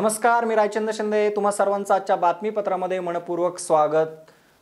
नमस्कार मी रायचंद्र शिंदे. तुम्हा सर्वांचं आजच्या बातमीपत्रामध्ये मनपूर्वक स्वागत.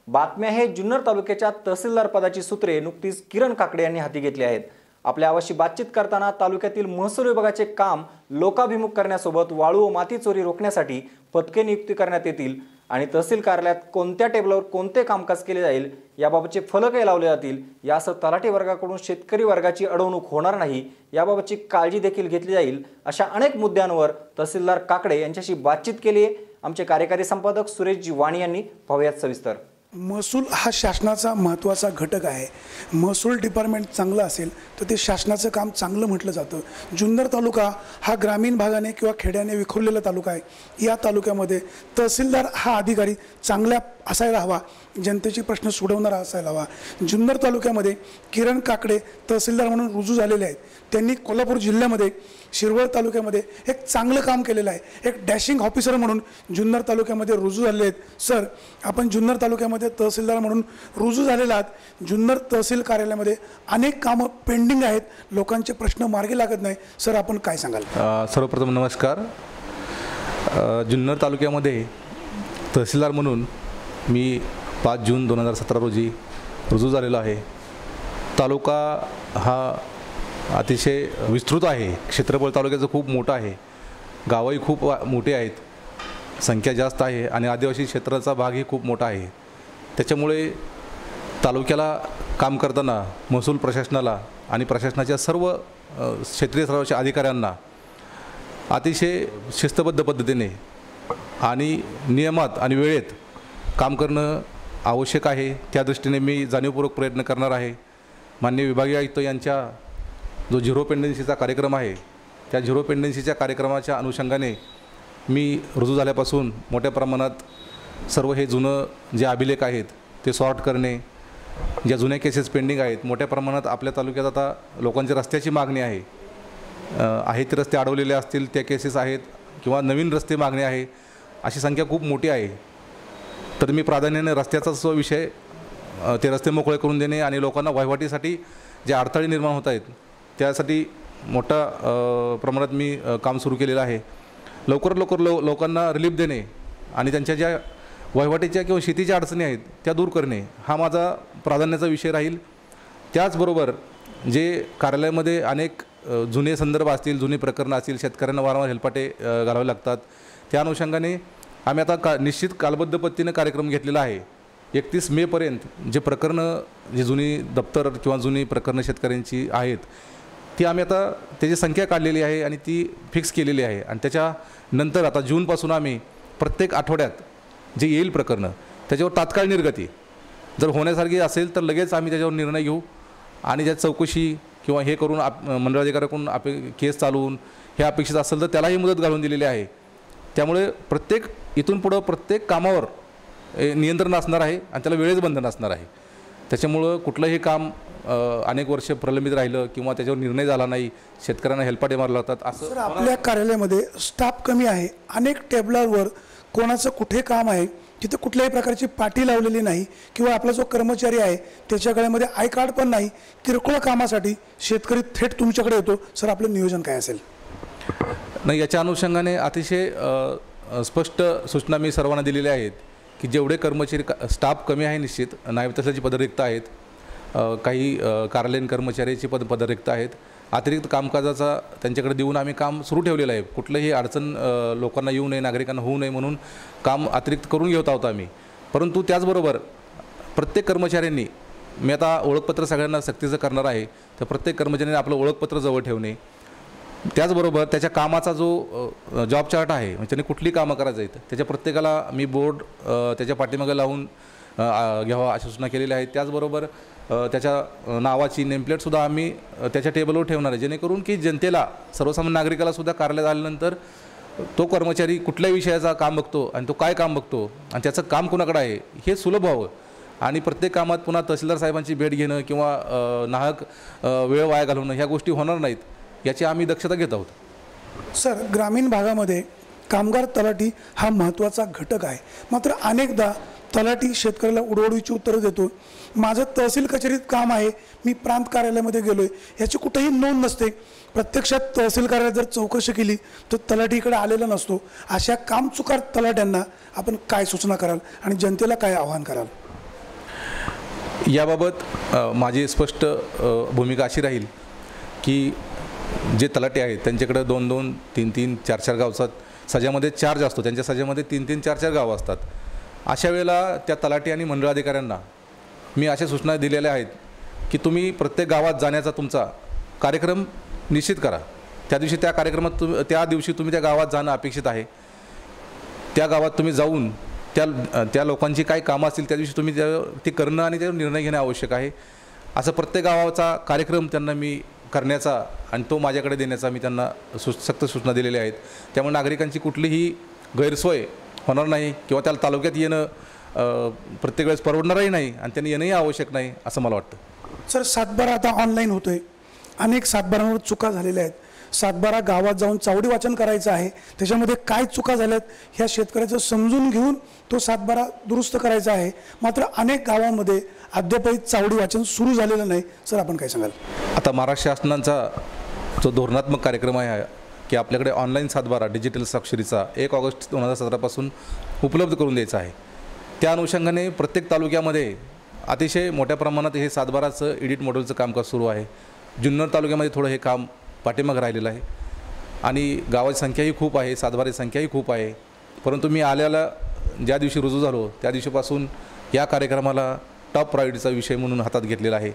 बातम्या हे जुन्नर तालुक्याच्या तहसीलदार पदाची सूत्रे नुकतीच किरण काकडे यांनी हाती घेतली आहेत. आपल्या आवाशी बातचीत करताना तालुक्यातील महसूल विभागाचे काम लोकाभिमुख करण्यासोबत वाळू व माती चोरी रोखण्यासाठी पथके नियुक्ती करण्यात येतील. आणि तहसील कार्यालयात कोणत्या टेबलावर कोणते कामकाज केले जाईल याबाबतचे फलकही लावले जातील यासह तलाठी वर्गाकडून शेतकरी वर्गाची अडवणूक होणार नाही याबाबतची काळजी देखील घेतली जाईल अशा अनेक मुद्द्यांवर तहसीलदार काकडे यांच्याशी बातचीत केली आहे. आमचे कार्यकारी संपादक सुरेशजी वाणी यांनी पाहूयात सविस्तर. महसूल हा शासनाचा महत्त्वाचा घटक आहे. महसूल डिपार्टमेंट चांगलं असेल तर ते शासनाचं काम चांगलं म्हटलं जातं. जुन्नर तालुका हा ग्रामीण भागाने किंवा खेड्याने विखुरलेला तालुका आहे. या तालुक्यामध्ये तहसीलदार हा अधिकारी चांगल्या असायला हवा जनतेचे प्रश्न सोडवणारा असायला हवा. जुन्नर तालुक्यामध्ये किरण काकडे तहसीलदार म्हणून रुजू झालेले आहेत. त्यांनी कोल्हापूर जिल्ह्यामध्ये शिरवळ तालुक्यामध्ये एक चांगलं काम केलेलं आहे. एक डॅशिंग ऑफिसर म्हणून जुन्नर तालुक्यामध्ये रुजू झालेले आहेत. सर आपण जुन्नर तालुक्यामध्ये तहसीलदार म्हणून रुजू झालेला आहात. जुन्नर तहसील कार्यालयामध्ये अनेक कामं पेंडिंग आहेत. लोकांचे प्रश्न मार्गी लागत नाही. सर आपण काय सांगाल? सर्वप्रथम नमस्कार. जुन्नर तालुक्यामध्ये तहसीलदार म्हणून मी पाच जून दोन हजार सतरा रोजी रुजू झालेलो आहे. तालुका हा अतिशय विस्तृत आहे. क्षेत्रफळ तालुक्याचं खूप मोठं आहे. गावंही खूप वा- आहेत. संख्या जास्त आहे आणि आदिवासी क्षेत्राचा भागही खूप मोठा आहे. त्याच्यामुळे तालुक्याला काम करताना महसूल प्रशासनाला आणि प्रशासनाच्या सर्व क्षेत्रीय स्तरावरच्या अधिकाऱ्यांना अतिशय शिस्तबद्ध पद्धतीने आणि नियमात आणि वेळेत काम करणं आवश्यक आहे. त्या दृष्टीने मी जाणीवपूर्वक प्रयत्न करणार आहे. माननीय विभागीय आयुक्त यांच्या जो झिरो पेंडन्सीचा कार्यक्रम आहे त्या झिरो पेंडन्सीच्या कार्यक्रमाच्या अनुषंगाने मी रुजू झाल्यापासून मोठ्या प्रमाणात सर्व हे जुनं जे अभिलेख आहेत ते सॉर्ट करणे ज्या जुन्या केसेस पेंडिंग आहेत मोठ्या प्रमाणात आपल्या तालुक्यात आता लोकांची रस्त्याची मागणी आहे. आहे आहेत ते रस्ते अडवलेले असतील त्या केसेस आहेत किंवा नवीन रस्ते मागणी आहे अशी संख्या खूप मोठी आहे. तर मी प्राधान्याने रस्त्याचाच जो विषय ते रस्ते मोकळे करून देणे आणि लोकांना वहिवाटीसाठी जे अडथळे निर्माण होत आहेत त्यासाठी मोठ्या प्रमाणात मी काम सुरू केलेलं आहे. लवकरात लवकर लो लोकांना रिलीफ देणे आणि त्यांच्या ज्या वहिवाटीच्या किंवा शेतीच्या अडचणी आहेत त्या दूर करणे हा माझा प्राधान्याचा विषय राहील. त्याचबरोबर जे कार्यालयामध्ये अनेक जुने संदर्भ असतील जुनी प्रकरणं असतील शेतकऱ्यांना वारंवार हेलपाटे घालावे लागतात. त्या अनुषंगाने आम्ही आता का निश्चित कालबद्ध पद्धतीनं कार्यक्रम घेतलेला आहे. एकतीस मेपर्यंत जे प्रकरणं जी जुनी दप्तर किंवा जुनी प्रकरणं शेतकऱ्यांची आहेत ती आम्ही आता त्याची संख्या काढलेली आहे आणि ती फिक्स केलेली आहे. आणि त्याच्यानंतर आता जूनपासून आम्ही प्रत्येक आठवड्यात जे येईल प्रकरणं त्याच्यावर तात्काळ निर्गती. जर होण्यासारखी असेल तर लगेच आम्ही त्याच्यावर निर्णय घेऊ आणि ज्या चौकशी किंवा हे करून आप मंडळाधिकाऱ्याकडून अपे केस चालवून हे अपेक्षित असेल तर त्यालाही मुदत घालून दिलेली आहे. त्यामुळे प्रत्येक इथून पुढं प्रत्येक कामावर नियंत्रण असणार आहे आणि त्याला वेळेच बंधन असणार आहे. त्याच्यामुळं कुठलंही काम अनेक वर्ष प्रलंबित राहिलं किंवा त्याच्यावर निर्णय झाला नाही शेतकऱ्यांना हेलपाटे मारले लागतात असं सर आपल्या कार्यालयामध्ये स्टाफ कमी आहे. अनेक टेबलावर कोणाचं कुठे काम आहे तिथे कुठल्याही प्रकारची पाटी लावलेली नाही किंवा आपला जो कर्मचारी आहे त्याच्या गळ्यामध्ये आय कार्ड पण नाही. किरकोळ कामासाठी शेतकरी थेट तुमच्याकडे येतो. सर आपलं नियोजन काय असेल? नाही याच्या अनुषंगाने अतिशय स्पष्ट सूचना मी सर्वांना दिलेल्या आहेत. की जेवढे कर्मचारी स्टाफ कमी आहे निश्चित नायब तहसीलची पदरिक्त आहेत. काही कार्यालयीन कर्मचाऱ्याची पद पदरिक्त आहेत. अतिरिक्त कामकाजाचा त्यांच्याकडे देऊन आम्ही काम सुरू ठेवलेलं आहे. कुठलंही अडचण लोकांना येऊ नये नागरिकांना होऊ नये म्हणून काम अतिरिक्त करून घेत आहोत आम्ही. परंतु त्याचबरोबर प्रत्येक कर्मचाऱ्यांनी मी आता ओळखपत्र सगळ्यांना सक्तीचं करणार आहे तर प्रत्येक कर्मचाऱ्यांनी आपलं ओळखपत्र जवळ ठेवणे त्याचबरोबर त्याच्या कामाचा जो जॉब चार्ट आहे म्हणजे त्याने कुठली कामं करायचं आहेत त्याच्या प्रत्येकाला मी बोर्ड त्याच्या पाठीमागे लावून घ्यावा अशा सूचना केलेल्या आहेत. त्याचबरोबर त्याच्या नावाची नेमप्लेटसुद्धा आम्ही त्याच्या टेबलवर ठेवणार आहे. जेणेकरून की जनतेला सर्वसामान्य नागरिकालासुद्धा कार्यालयात आल्यानंतर तो कर्मचारी कुठल्या विषयाचा काम बघतो आणि तो काय काम बघतो आणि त्याचं काम कुणाकडं आहे हे सुलभ व्हावं. आणि प्रत्येक कामात पुन्हा तहसीलदार साहेबांची भेट घेणं किंवा नाहक वेळ वाया घालवणं ह्या गोष्टी होणार नाहीत. याची आम्ही दक्षता घेत आहोत. सर ग्रामीण भागामध्ये कामगार तलाठी हा महत्त्वाचा घटक आहे. मात्र अनेकदा तलाठी शेतकऱ्याला उडवडीची उत्तरं देतो. माझं तहसील कचेरीत काम आहे. मी प्रांत कार्यालयामध्ये गेलो आहे याची कुठेही नोंद नसते. प्रत्यक्षात तहसील कार्यालयात जर चौकशी केली तर तलाठी इकडे आलेला नसतो. अशा कामचुकार तलाट्यांना आपण काय सूचना कराल आणि जनतेला काय आवाहन कराल? याबाबत माझी स्पष्ट भूमिका अशी राहील की जे तलाटे आहेत त्यांच्याकडे दोन दोन तीन तीन चार चार गावचा सजामध्ये चार्ज असतो. त्यांच्या सजामध्ये तीन तीन चार चार गावं असतात. अशा वेळेला त्या तलाटी आणि मंडळ अधिकाऱ्यांना मी अशा सूचना दिलेल्या आहेत की तुम्ही प्रत्येक गावात जाण्याचा तुमचा कार्यक्रम निश्चित करा. त्या दिवशी त्या कार्यक्रमात तुम त्या दिवशी तुम्ही त्या गावात जाणं अपेक्षित आहे. त्या गावात तुम्ही जाऊन त्या त्या लोकांची काय कामं असतील त्या दिवशी तुम्ही त्या ते करणं आणि त्यावर निर्णय घेणं आवश्यक आहे. असं प्रत्येक गावाचा कार्यक्रम त्यांना मी करण्याचा आणि तो माझ्याकडे देण्याचा मी त्यांना सु सक्त सूचना दिलेल्या आहेत. त्यामुळे नागरिकांची कुठलीही गैरसोय होणार नाही किंवा त्याला तालुक्यात येणं प्रत्येक वेळेस परवडणारही नाही आणि त्यांनी येणंही आवश्यक नाही असं मला वाटतं. सर सातबारा आता ऑनलाईन आहे अनेक सातबारांवर चुका झालेल्या आहेत. सातबारा गावात जाऊन चावडी वाचन करायचं आहे त्याच्यामध्ये काय चुका झाल्यात ह्या शेतकऱ्याचं समजून घेऊन तो सातबारा दुरुस्त करायचा आहे. मात्र अनेक गावामध्ये अद्यापही चावडी वाचन सुरू झालेलं नाही. सर आपण काय सांगाल? आता महाराष्ट्र शासनाचा जो धोरणात्मक कार्यक्रम आहे की आपल्याकडे ऑनलाईन सातबारा डिजिटल स्वाक्षरीचा एक ऑगस्ट दोन हजार सतरापासून उपलब्ध करून द्यायचा आहे. त्या अनुषंगाने प्रत्येक तालुक्यामध्ये अतिशय मोठ्या प्रमाणात हे सातबाराचं एडिट मॉडेलचं कामकाज सुरू आहे. जुन्नर तालुक्यामध्ये थोडं हे काम पाठीमागं राहिलेलं आहे. आणि गावाची संख्याही खूप आहे सातबाराची संख्याही खूप आहे. परंतु मी आल्याला ज्या दिवशी रुजू झालो त्या दिवशीपासून या कार्यक्रमाला टॉप प्रायोरिटीचा विषय म्हणून हातात घेतलेला आहे.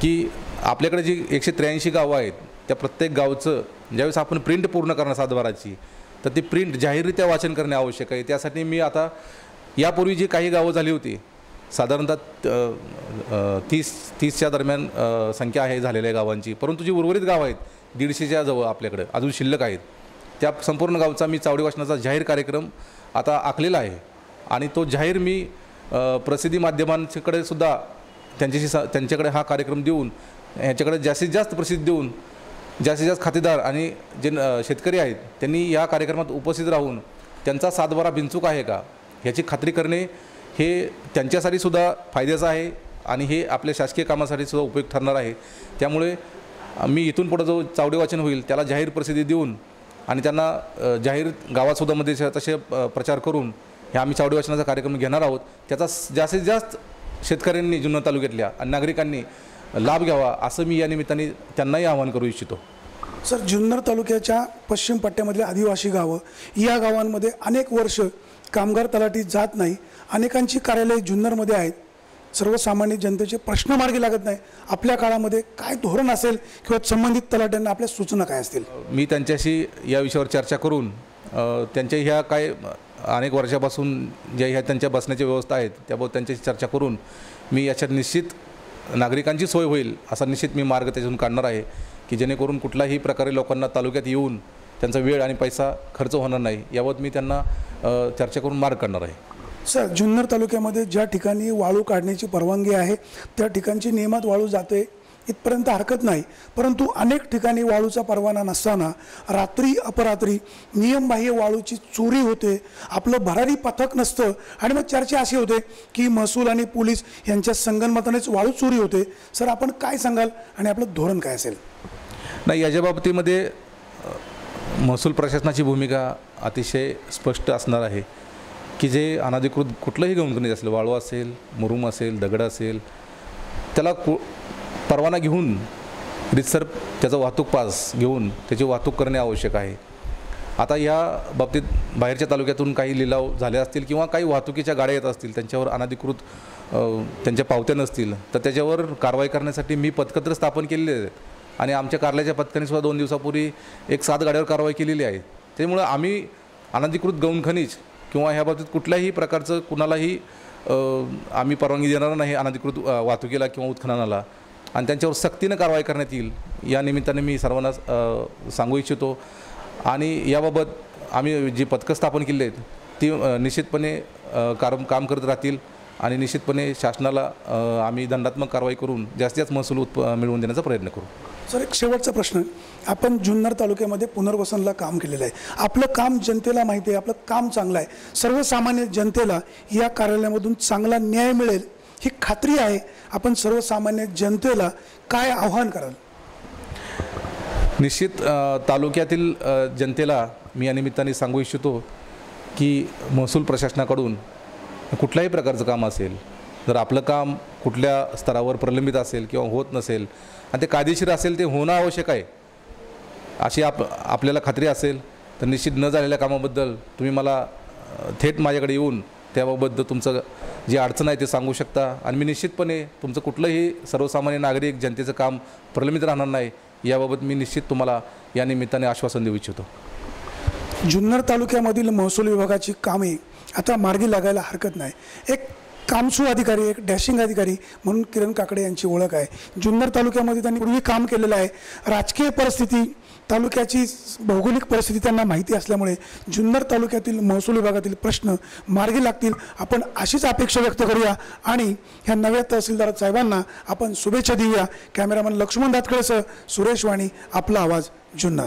की आपल्याकडे जी एकशे त्र्याऐंशी गावं आहेत त्या प्रत्येक गावचं ज्यावेळेस आपण प्रिंट पूर्ण करणार सातबाराची तर ती प्रिंट जाहीररित्या वाचन करणे आवश्यक आहे. त्यासाठी मी आता यापूर्वी जी काही गावं झाली होती साधारणतः तीस तीसच्या दरम्यान संख्या आहे झालेल्या गावांची. परंतु जी उर्वरित गावं आहेत दीडशेच्या जवळ आपल्याकडं. अजून शिल्लक आहेत. त्या संपूर्ण गावचा मी चावडी वाचनाचा जाहीर कार्यक्रम आता आखलेला आहे. आणि तो जाहीर मी प्रसिद्धी माध्यमांकडे सुद्धा त्यांच्याशी स त्यांच्याकडे हा कार्यक्रम देऊन ह्याच्याकडे जास्तीत जास्त प्रसिद्धी देऊन जास्तीत जास्त खातेदार आणि जे न- शेतकरी आहेत त्यांनी या कार्यक्रमात उपस्थित राहून त्यांचा सातबारा बिनचूक आहे का ह्याची खात्री करणे हे त्यांच्यासाठी सुद्धा फायद्याचं आहे आणि हे आपल्या शासकीय कामासाठी सुद्धा उपयोग ठरणार आहे. त्यामुळे मी इथून पुढं जो चावडे वाचन होईल त्याला जाहीर प्रसिद्धी देऊन आणि त्यांना जाहीर गावातसुद्धामध्ये तसे प्रचार करून हे आम्ही चावडे वाचनाचा कार्यक्रम घेणार आहोत. त्याचा जास्तीत जास्त शेतकऱ्यांनी जुन्नर तालुक्यातल्या आणि नागरिकांनी लाभ घ्यावा असं मी या निमित्ताने त्यांनाही आवाहन करू इच्छितो. सर जुन्नर तालुक्याच्या पश्चिम पट्ट्यामधल्या आदिवासी गावं या गावांमध्ये अनेक वर्ष कामगार तलाठी जात नाही. अनेकांची कार्यालय जुन्नरमध्ये आहेत. सर्वसामान्य जनतेचे प्रश्न मार्गी लागत नाही. आपल्या काळामध्ये काय धोरण असेल किंवा संबंधित तलाट्यांना आपल्या सूचना काय असतील? मी त्यांच्याशी या विषयावर चर्चा करून त्यांच्या ह्या काय अनेक वर्षापासून ज्या ह्या त्यांच्या बसण्याच्या व्यवस्था आहेत त्याबाबत त्यांच्याशी चर्चा करून मी याच्यात निश्चित नागरिकांची सोय होईल असा निश्चित मी मार्ग त्याच्यातून काढणार आहे की जेणेकरून कुठल्याही प्रकारे लोकांना तालुक्यात येऊन त्यांचा वेळ आणि पैसा खर्च होणार नाही याबाबत मी त्यांना चर्चा करून मार्ग काढणार आहे. सर जुन्नर तालुक्यामध्ये ज्या ठिकाणी वाळू काढण्याची परवानगी आहे त्या ठिकाणची नियमात वाळू जाते इथपर्यंत हरकत नाही. परंतु अनेक ठिकाणी वाळूचा परवाना नसताना रात्री अपरात्री नियमबाह्य वाळूची चोरी होते आपलं भरारी पथक नसतं आणि मग चर्चा अशी होते की महसूल आणि पोलीस यांच्या संगनमतानेच वाळू चोरी होते. सर आपण काय सांगाल आणि आपलं धोरण काय असेल? नाही याच्या बाबतीमध्ये महसूल प्रशासनाची भूमिका अतिशय स्पष्ट असणार आहे. की जे अनधिकृत कुठलंही गवणगणित असेल वाळू असेल मुरुम असेल दगड असेल त्याला कु परवाना घेऊन रितसर त्याचा वाहतूक पास घेऊन त्याची वाहतूक करणे आवश्यक आहे. आता या बाबतीत बाहेरच्या तालुक्यातून काही लिलाव झाले असतील किंवा काही वाहतुकीच्या गाड्या येत असतील त्यांच्यावर अनधिकृत त्यांच्या पावत्या नसतील तर त्याच्यावर कारवाई करण्यासाठी मी पथकत्र स्थापन केलेले आहेत. आणि आमच्या कार्यालयाच्या पथकाने सुद्धा दोन दिवसापूर्वी एक सात गाड्यावर कारवाई केलेली आहे. त्यामुळं आम्ही अनधिकृत गौण खनिज किंवा ह्या बाबतीत कुठल्याही प्रकारचं कुणालाही आम्ही परवानगी देणार नाही अनधिकृत वाहतुकीला किंवा उत्खननाला. आणि त्यांच्यावर सक्तीनं कारवाई करण्यात येईल या निमित्ताने मी सर्वांना सांगू इच्छितो. आणि याबाबत आम्ही जी पथकं स्थापन केली आहेत ती निश्चितपणे कार काम करत राहतील. आणि निश्चितपणे शासनाला आम्ही दंडात्मक कारवाई करून जास्तीत जास्त महसूल उत्प मिळवून देण्याचा प्रयत्न करू. सर एक शेवटचा प्रश्न. आपण जुन्नर तालुक्यामध्ये पुनर्वसनला काम केलेलं आहे. आपलं काम जनतेला माहिती आहे आपलं काम चांगलं आहे. सर्वसामान्य जनतेला या कार्यालयामधून चांगला न्याय मिळेल ही खात्री आहे. आपण सर्वसामान्य जनतेला काय आव्हान कराल? निश्चित तालुक्यातील जनतेला मी या निमित्ताने सांगू इच्छितो की महसूल प्रशासनाकडून कुठल्याही प्रकारचं काम असेल जर आपलं काम कुठल्या स्तरावर प्रलंबित असेल किंवा होत नसेल आणि ते कायदेशीर असेल ते होणं आवश्यक आहे. अशी आप आपल्याला खात्री असेल तर निश्चित न झालेल्या कामाबद्दल तुम्ही मला थेट माझ्याकडे येऊन त्याबाबत तुमचं जी अडचण आहे ते सांगू शकता. आणि मी निश्चितपणे तुमचं कुठलंही सर्वसामान्य नागरिक जनतेचं काम प्रलंबित राहणार नाही याबाबत मी निश्चित तुम्हाला या निमित्ताने आश्वासन देऊ इच्छितो. जुन्नर तालुक्यामधील महसूल विभागाची कामे आता मार्गी लागायला हरकत नाही. एक कामसू अधिकारी एक डॅशिंग अधिकारी म्हणून किरण काकडे यांची ओळख आहे. जुन्नर तालुक्यामध्ये त्यांनी पूर्वी काम केलेलं आहे. राजकीय परिस्थिती तालुक्याची भौगोलिक परिस्थिती त्यांना माहिती असल्यामुळे जुन्नर तालुक्यातील महसूल विभागातील प्रश्न मार्गी लागतील. आपण अशीच अपेक्षा व्यक्त करूया आणि ह्या नव्या तहसीलदार साहेबांना आपण शुभेच्छा देऊया. कॅमेरामन लक्ष्मण दातकळेसह सुरेश वाणी आपला आवाज जुन्नर.